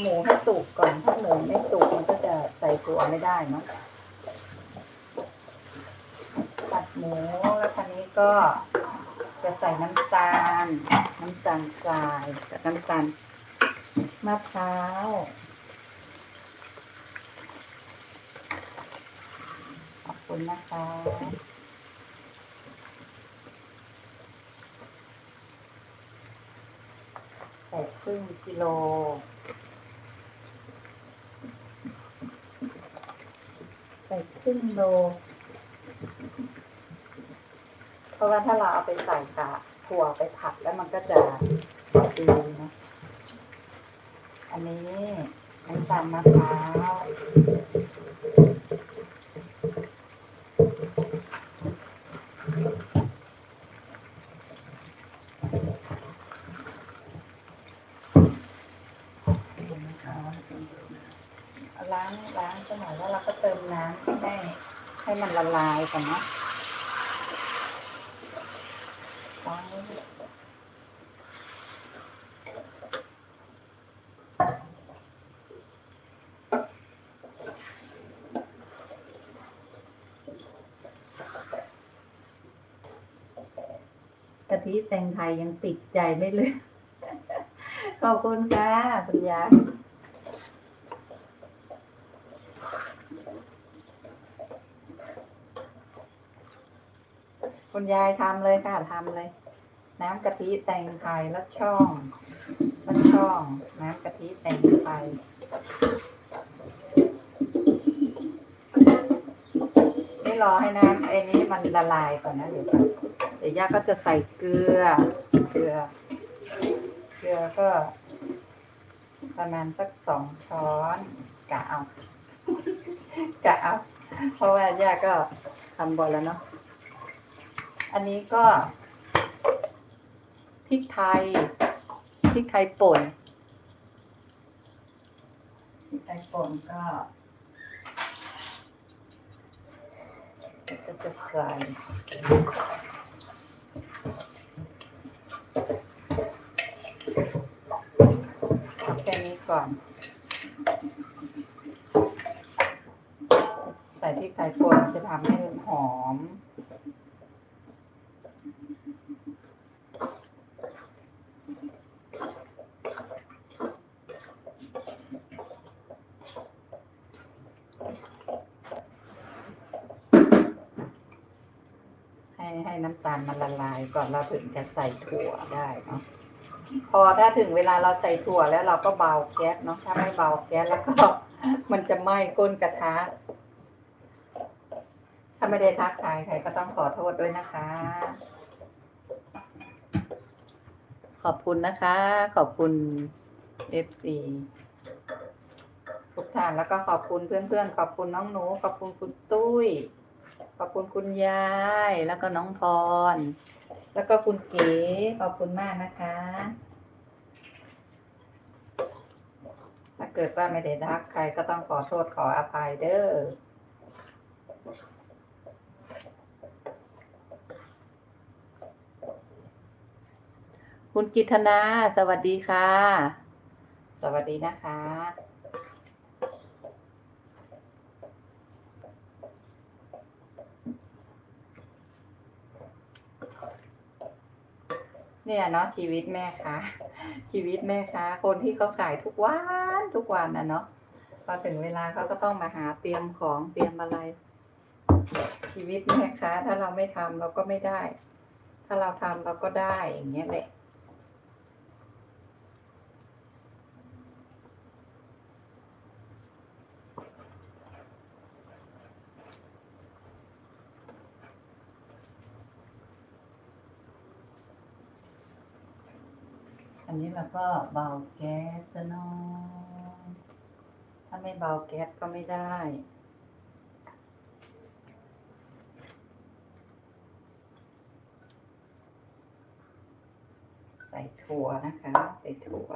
หมูให้สุกก่อน ถ้าหมูไม่สุกมันก็จะใส่ถั่วไม่ได้เนาะผัดหมูแล้วคันนี้ก็จะใส่น้ำตาล น้ำตาลทรายกับน้ำตาลมะพร้าวขอบคุณนะคะใส่ครึ่งกิโล ใส่ครึ่งโล เพราะว่าถ้าเราเอาไปใส่กะถั่วไปผัดแล้วมันก็จะดีนะ อันนี้น้ำตาลมะพร้าวเอา ล้างล้างสักหน่อยแล้วเราก็เติมน้ำให้ให้มันละลายก่อนเนาะล้างกะทิแตงไทยยังติดใจไม่เลย ขอบคุณค่ะ คุณยาย คุณยายทำเลยค่ะทำเลย น้ำกะทิแตงไทยแล้วช่องแล้วช่อง น้ำกะทิแตงไทยนี่รอให้น้ำไอ้นี้มันละลายก่อนนะเดี๋ยวก่อนเดี๋ยวย่าก็จะใส่เกลือ เกลือ เกลือก็ ประมาณสักสองช้อนกะเอากะเอาเพราะว่าย่าก็ทำบ่อยแล้วเนาะ อันนี้ก็พริกไทยพริกไทยป่นพริกไทยป่นก็ก็จะใส่แค่นี้ก่อน ใส่พริกไทยป่นจะทำให้หอม ให้ให้น้ำตาลมันละลายก่อนเราถึงจะใส่ถั่วได้เนาะพอถ้าถึงเวลาเราใส่ถั่วแล้วเราก็เบาแก๊สเนาะถ้าไม่เบาแก๊สแล้วก็มันจะไหม้ก้นกระทะถ้าไม่ได้ทักทายใครก็ต้องขอโทษด้วยนะคะ ขอบคุณนะคะ ขอบคุณเอฟซีทุกท่านแล้วก็ขอบคุณเพื่อนๆ ขอบคุณน้องหนู ขอบคุณคุณตุ้ย ขอบคุณคุณยายแล้วก็น้องพร แล้วก็คุณเก๋ขอบคุณมากนะคะ ถ้าเกิดว่าไม่ได้ทักใครก็ต้องขอโทษขออภัยเด้อคุณกิตนา สวัสดีค่ะ สวัสดีนะคะ เนี่ยเนาะชีวิตแม่ค้าชีวิตแม่ค้าคนที่เขาขายทุกวันทุกวันนะเนาะพอถึงเวลาเขาก็ต้องมาหาเตรียมของเตรียมอะไร ชีวิตแม่ค้าถ้าเราไม่ทำเราก็ไม่ได้ ถ้าเราทำเราก็ได้อย่างเงี้ยแหละ อันนี้เราก็เบาแก๊สซะหน้อยถ้าไม่เบาแก๊สก็ไม่ได้ใส่ถั่วนะคะ ใส่ถั่ว